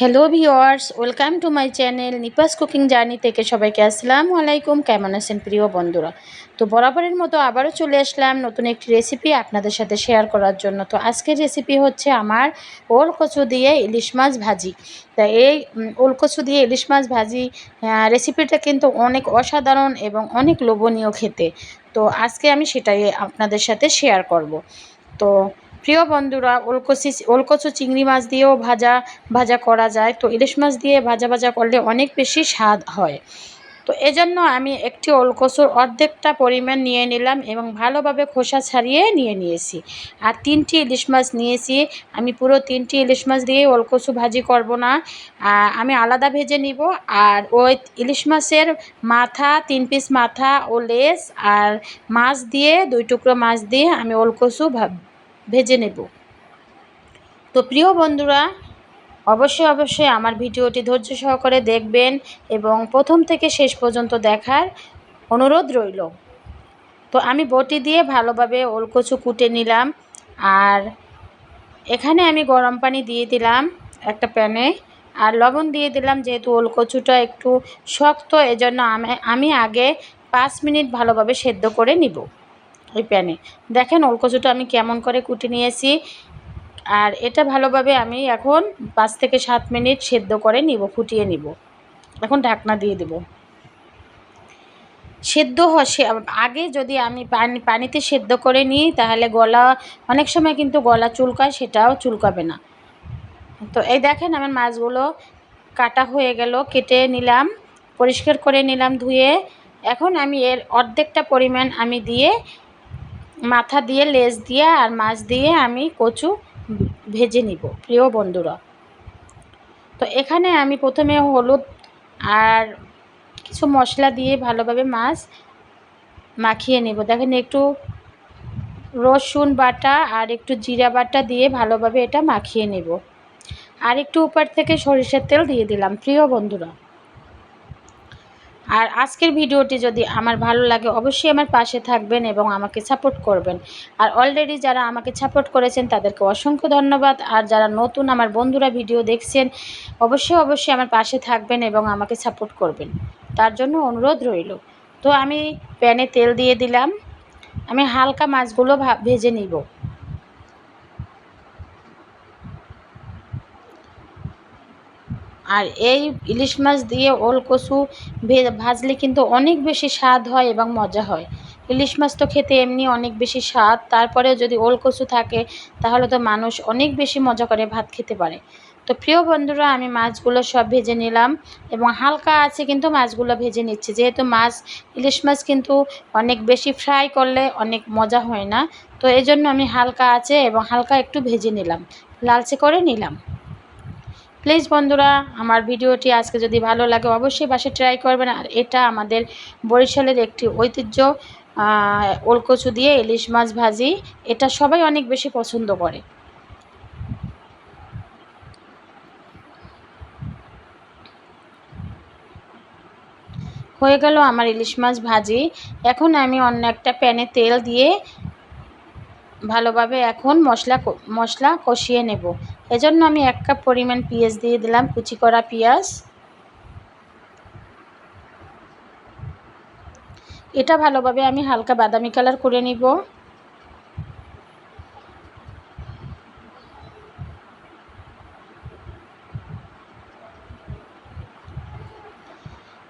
Hello viewers welcome to my channel Nipa's cooking journey থেকে সবাইকে আসসালামু আলাইকুম। কেমন আছেন প্রিয় বন্ধুরা? তো বরাবরের মতো আবারও চলে আসলাম নতুন একটি রেসিপি আপনাদের সাথে শেয়ার করার জন্য। তো আজকের রেসিপি হচ্ছে আমার ওল কচু দিয়ে ইলিশ মাছ ভাজি। তা এই ওল কচু দিয়ে ইলিশ মাছ ভাজি রেসিপিটা কিন্তু অনেক অসাধারণ এবং অনেক লোভনীয় খেতে। তো আজকে আমি সেটাই আপনাদের সাথে শেয়ার করব। তো প্রিয় বন্ধুরা, ওলকচি, ওলকচু চিংড়ি মাছ দিয়েও ভাজা ভাজা করা যায়। তো ইলিশ মাছ দিয়ে ভাজা ভাজা করলে অনেক বেশি স্বাদ হয়। তো এজন্য আমি একটি ওলকচুর অর্ধেকটা পরিমাণ নিয়ে নিলাম এবং ভালোভাবে খোসা ছাড়িয়ে নিয়ে নিয়েছি। আর তিনটি ইলিশ মাছ নিয়েছি। আমি পুরো তিনটি ইলিশ মাছ দিয়ে ওলকচু ভাজি করব না। আমি আলাদা ভেজে নিব। আর ওই ইলিশ মাছের মাথা, তিন পিস মাথা ও লেজ আর মাছ দিয়ে দুই টুকরো মাছ দিয়ে আমি ওলকচু ভা- ভেজে নেব। তো প্রিয় বন্ধুরা, অবশ্যই অবশ্যই আমার ভিডিওটি ধৈর্য সহকারে দেখবেন এবং প্রথম থেকে শেষ পর্যন্ত দেখার অনুরোধ রইল। তো আমি বটি দিয়ে ভালোভাবে ওলকচু কুটে নিলাম আর এখানে আমি গরম পানি দিয়ে দিলাম একটা প্যানে আর লবণ দিয়ে দিলাম যেহেতু ওলকচুটা একটু শক্ত, এজন্য আমি আগে পাঁচ মিনিট ভালোভাবে সেদ্ধ করে নিব। ওই প্যানে। দেখেন ওলকচুটা আমি কেমন করে কুটে নিয়েছি। আর এটা ভালোভাবে আমি এখন পাঁচ থেকে সাত মিনিট সেদ্ধ করে নিব, ফুটিয়ে নিব। এখন ঢাকনা দিয়ে দেব। সেদ্ধ সে আগে যদি আমি পানি পানিতে সেদ্ধ করে নিই, তাহলে গলা অনেক সময় কিন্তু গলা চুলকায়, সেটাও চুলকাবে না। তো এই দেখেন আমার মাছগুলো কাটা হয়ে গেল, কেটে নিলাম, পরিষ্কার করে নিলাম ধুয়ে। এখন আমি এর অর্ধেকটা পরিমাণ আমি দিয়ে মাথা দিয়ে, লেজ দিয়ে আর মাছ দিয়ে আমি কচু ভেজে নিব, প্রিয় বন্ধুরা। তো এখানে আমি প্রথমে হলুদ আর কিছু মশলা দিয়ে ভালোভাবে মাছ মাখিয়ে নেব। দেখেন একটু রসুন বাটা আর একটু জিরা বাটা দিয়ে ভালোভাবে এটা মাখিয়ে নেব। আর একটু উপর থেকে সরিষার তেল দিয়ে দিলাম, প্রিয় বন্ধুরা। আর আজকের ভিডিওটি যদি আমার ভালো লাগে, অবশ্যই আমার পাশে থাকবেন এবং আমাকে সাপোর্ট করবেন। আর অলরেডি যারা আমাকে সাপোর্ট করেছেন, তাদেরকে অসংখ্য ধন্যবাদ। আর যারা নতুন আমার বন্ধুরা ভিডিও দেখছেন, অবশ্যই অবশ্যই আমার পাশে থাকবেন এবং আমাকে সাপোর্ট করবেন। তার জন্য অনুরোধ রইল। তো আমি প্যানে তেল দিয়ে দিলাম। আমি হালকা মাছগুলো ভেজে নিব। আর এই ইলিশ মাছ দিয়ে ওল কচু ভাজলে কিন্তু অনেক বেশি স্বাদ হয় এবং মজা হয়। ইলিশ মাছ তো খেতে এমনি অনেক বেশি স্বাদ তারপরে যদি ওল কচু থাকে, তাহলে তো মানুষ অনেক বেশি মজা করে ভাত খেতে পারে। তো প্রিয় বন্ধুরা, আমি মাছগুলো সব ভেজে নিলাম এবং হালকা আছে কিন্তু মাছগুলো ভেজে নিচ্ছি। যেহেতু মাছ, ইলিশ মাছ কিন্তু অনেক বেশি ফ্রাই করলে অনেক মজা হয় না। তো এই জন্য আমি হালকা আছে এবং হালকা একটু ভেজে নিলাম। লালচে করে নিলাম। প্লিজ বন্ধুরা, আমার ভিডিওটি আজকে যদি ভালো লাগে অবশ্যই বাসে ট্রাই করবেন। আর এটা আমাদের বরিশালের একটি ঐতিহ্য ওলকচু দিয়ে ইলিশ মাছ ভাজি। এটা সবাই অনেক বেশি পছন্দ করে। হয়ে গেল আমার ইলিশ মাছ ভাজি। এখন আমি অন্য একটা প্যানে তেল দিয়ে ভালোভাবে এখন মশলা মশলা কষিয়ে নেব। এজন্য আমি এক কাপ পরিমাণ পেঁয়াজ দিয়ে দিলাম, কুচি করা পেঁয়াজ। এটা ভালোভাবে আমি হালকা বাদামি কালার করে নিব।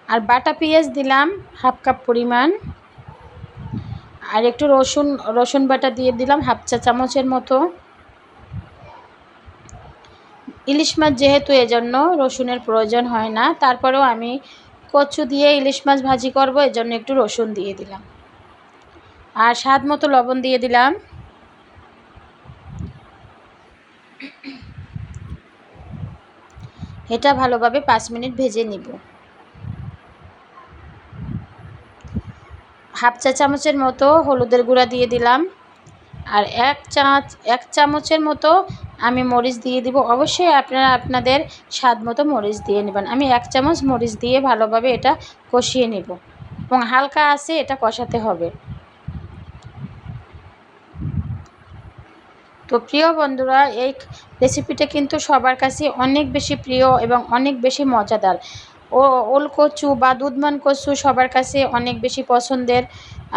আর বাটা পেঁয়াজ দিলাম হাফ কাপ পরিমাণ। আর একটু রসুন রসুন বাটা দিয়ে দিলাম হাফ চা চামচের মতো। ইলিশ মাছ যেহেতু এজন্য রসুনের প্রয়োজন হয় না, তারপরেও আমি কচু দিয়ে ইলিশ মাছ ভাজি করব, এজন্য একটু রসুন দিয়ে দিলাম। আর স্বাদ মতো লবণ দিয়ে দিলাম। এটা ভালোভাবে পাঁচ মিনিট ভেজে নিব। হাফ চা চামচের মতো হলুদের গুঁড়া দিয়ে দিলাম। আর এক চামচ এক চামচের মতো আমি মরিচ দিয়ে দিব। অবশ্যই আপনারা আপনাদের স্বাদ মতো মরিচ দিয়ে নেবেন। আমি এক চামচ মরিচ দিয়ে ভালোভাবে এটা কষিয়ে নেব এবং হালকা আছে এটা কষাতে হবে। তো প্রিয় বন্ধুরা, এই রেসিপিটা কিন্তু সবার কাছে অনেক বেশি প্রিয় এবং অনেক বেশি মজাদার। ও ওল কচু বা দুধমান কচু সবার কাছে অনেক বেশি পছন্দের।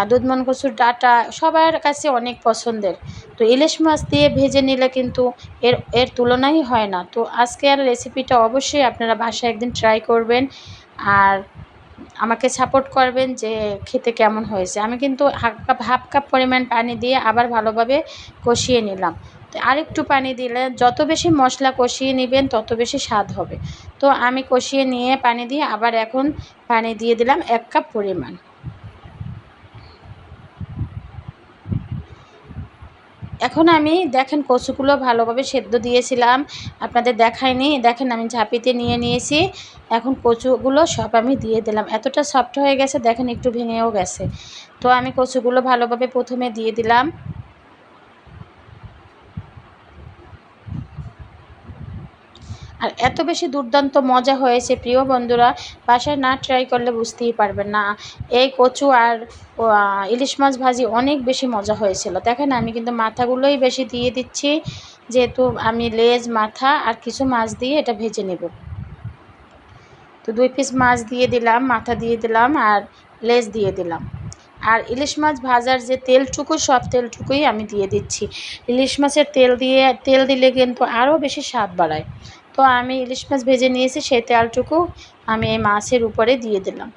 দুধমান কচুর ডাটা সবার কাছে অনেক পছন্দের। তো ইলিশ মাছ দিয়ে ভেজে নিলে কিন্তু এর এর তুলনাই হয় না। তো আজকে আর রেসিপিটা অবশ্যই আপনারা বাসায় একদিন ট্রাই করবেন আর আমাকে সাপোর্ট করবেন যে খেতে কেমন হয়েছে। আমি কিন্তু হাফ কাপ হাফ কাপ পরিমাণ পানি দিয়ে আবার ভালোভাবে কষিয়ে নিলাম। তো আরেকটু পানি দিলে যত বেশি মশলা কষিয়ে নেবেন, তত বেশি স্বাদ হবে। তো আমি কষিয়ে নিয়ে পানি দিয়ে আবার এখন পানি দিয়ে দিলাম এক কাপ পরিমাণ। এখন আমি, দেখেন কচুগুলো ভালোভাবে সেদ্ধ দিয়েছিলাম। আপনাদের দেখায়নি দেখেন আমি ঝাঁপিতে নিয়ে নিয়েছি। এখন কচুগুলো সব আমি দিয়ে দিলাম। এতটা সফট হয়ে গেছে, দেখেন একটু ভেঙেও গেছে। তো আমি কচুগুলো ভালোভাবে প্রথমে দিয়ে দিলাম। আর এত বেশি দুর্দান্ত মজা হয়েছে, প্রিয় বন্ধুরা, বাসায় না ট্রাই করলে বুঝতেই পারবেন না। এই কচু আর ইলিশ মাছ ভাজি অনেক বেশি মজা হয়েছিল। দেখেন, আমি কিন্তু মাথাগুলোই বেশি দিয়ে দিচ্ছি, যেহেতু আমি লেজ, মাথা আর কিছু মাছ দিয়ে এটা ভেজে নেব। তো দুই পিস মাছ দিয়ে দিলাম, মাথা দিয়ে দিলাম আর লেজ দিয়ে দিলাম। আর ইলিশ মাছ ভাজার যে তেলটুকু, সব তেলটুকুই আমি দিয়ে দিচ্ছি। ইলিশ মাছের তেল দিয়ে, তেল দিলে কিন্তু আরও বেশি স্বাদ বাড়ায়। তো আমি ইলিশ মাছ ভেজে নিয়েছি, সেই তেলটুকু আমি এই মাছের উপরে দিয়ে দিলাম।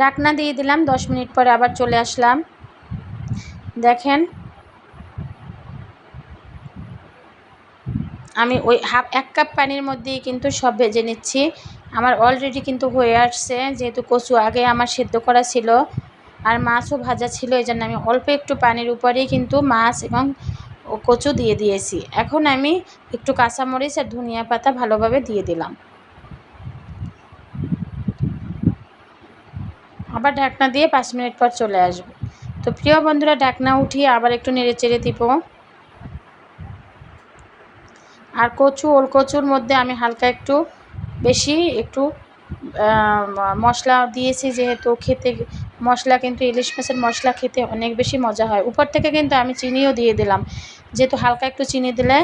ঢাকনা দিয়ে দিলাম, দশ মিনিট পরে আবার চলে আসলাম। দেখেন, আমি ওই হাফ, এক কাপ পানির মধ্যেই কিন্তু সব ভেজে নিচ্ছি। আমার অলরেডি কিন্তু হয়ে আসছে, যেহেতু কচু আগে আমার সেদ্ধ করা ছিল আর মাছও ভাজা ছিল, এই জন্য আমি অল্প একটু পানির উপরেই কিন্তু মাছ এবং কচু দিয়ে দিয়েছি। এখন আমি একটু কাঁচামরিচ আর ধনিয়া পাতা ভালোভাবে দিয়ে দিলাম। আবার ঢাকনা দিয়ে পাঁচ মিনিট পর চলে আসব। তো প্রিয় বন্ধুরা, ঢাকনা উঠিয়ে আবার একটু নেড়ে চেড়ে দিব। আর কচু ওল কচুর মধ্যে আমি হালকা একটু বেশি একটু মশলা দিয়েছি যেহেতু খেতে, মশলা কিন্তু ইলিশ মাছের মশলা খেতে অনেক বেশি মজা হয়। উপর থেকে কিন্তু আমি চিনিও দিয়ে দিলাম। যেহেতু হালকা একটু চিনি দিলে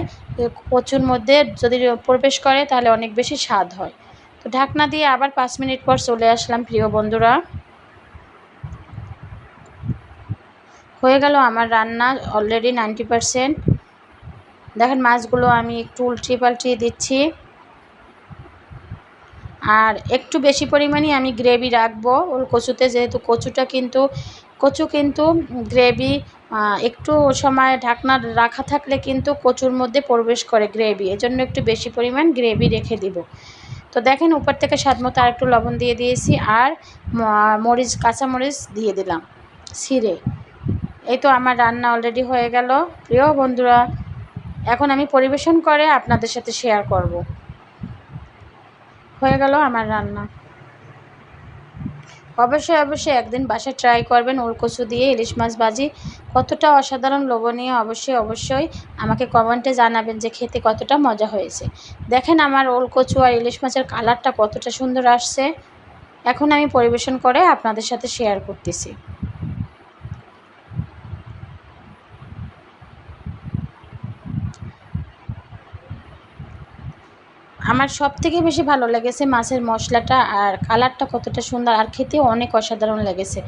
কচুর মধ্যে যদি প্রবেশ করে তাহলে অনেক বেশি স্বাদ হয়। তো ঢাকনা দিয়ে আবার পাঁচ মিনিট পর চলে আসলাম প্রিয় বন্ধুরা। হয়ে গেল আমার রান্না অলরেডি নাইনটি পারসেন্ট দেখেন মাছগুলো আমি একটু উল্টে পাল্টিয়ে দিচ্ছি। আর একটু বেশি পরিমাণে আমি গ্রেভি রাখব। ওর কচুতে যেহেতু কচুটা কিন্তু, কচু কিন্তু গ্রেভি একটু সময় ঢাকনা রাখা থাকলে কিন্তু কচুর মধ্যে প্রবেশ করে গ্রেভি এজন্য একটু বেশি পরিমাণ গ্রেভি রেখে দিব। তো দেখেন উপর থেকে স্বাদ মতো আর একটু লবণ দিয়ে দিয়েছি আর মরিচ, কাঁচা মরিচ দিয়ে দিলাম ছিঁড়ে। এই তো আমার রান্না অলরেডি হয়ে গেল। প্রিয় বন্ধুরা, এখন আমি পরিবেশন করে আপনাদের সাথে শেয়ার করব। হয়ে গেল আমার রান্না। অবশ্যই অবশ্যই একদিন বাসায় ট্রাই করবেন ওলকচু দিয়ে ইলিশ মাছ ভাজি। কতটা অসাধারণ লোভনীয়, অবশ্যই অবশ্যই আমাকে কমেন্টে জানাবেন যে খেতে কতটা মজা হয়েছে। দেখেন আমার ওলকচু আর ইলিশ মাছের কালারটা কতটা সুন্দর আসছে। এখন আমি পরিবেশন করে আপনাদের সাথে শেয়ার করতেছি। আমার সব থেকে বেশি ভালো লেগেছে মাছের মশলাটা আর কালারটা কতটা সুন্দর আর খেতেও অনেক অসাধারণ লেগেছে।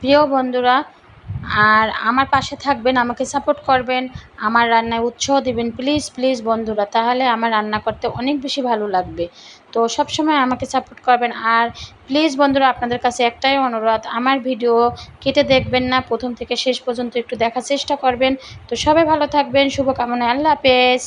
প্রিয় বন্ধুরা, আর আমার পাশে থাকবেন, আমাকে সাপোর্ট করবেন, আমার রান্নায় উৎসাহ দেবেন প্লিজ প্লিজ বন্ধুরা, তাহলে আমার রান্না করতে অনেক বেশি ভালো লাগবে। তো সব সময় আমাকে সাপোর্ট করবেন আর প্লিজ বন্ধুরা, আপনাদের কাছে একটাই অনুরোধ, আমার ভিডিও কেটে দেখবেন না, প্রথম থেকে শেষ পর্যন্ত একটু দেখার চেষ্টা করবেন। তো সবাই ভালো থাকবেন, শুভকামনা, আল্লাহ হাফেজ।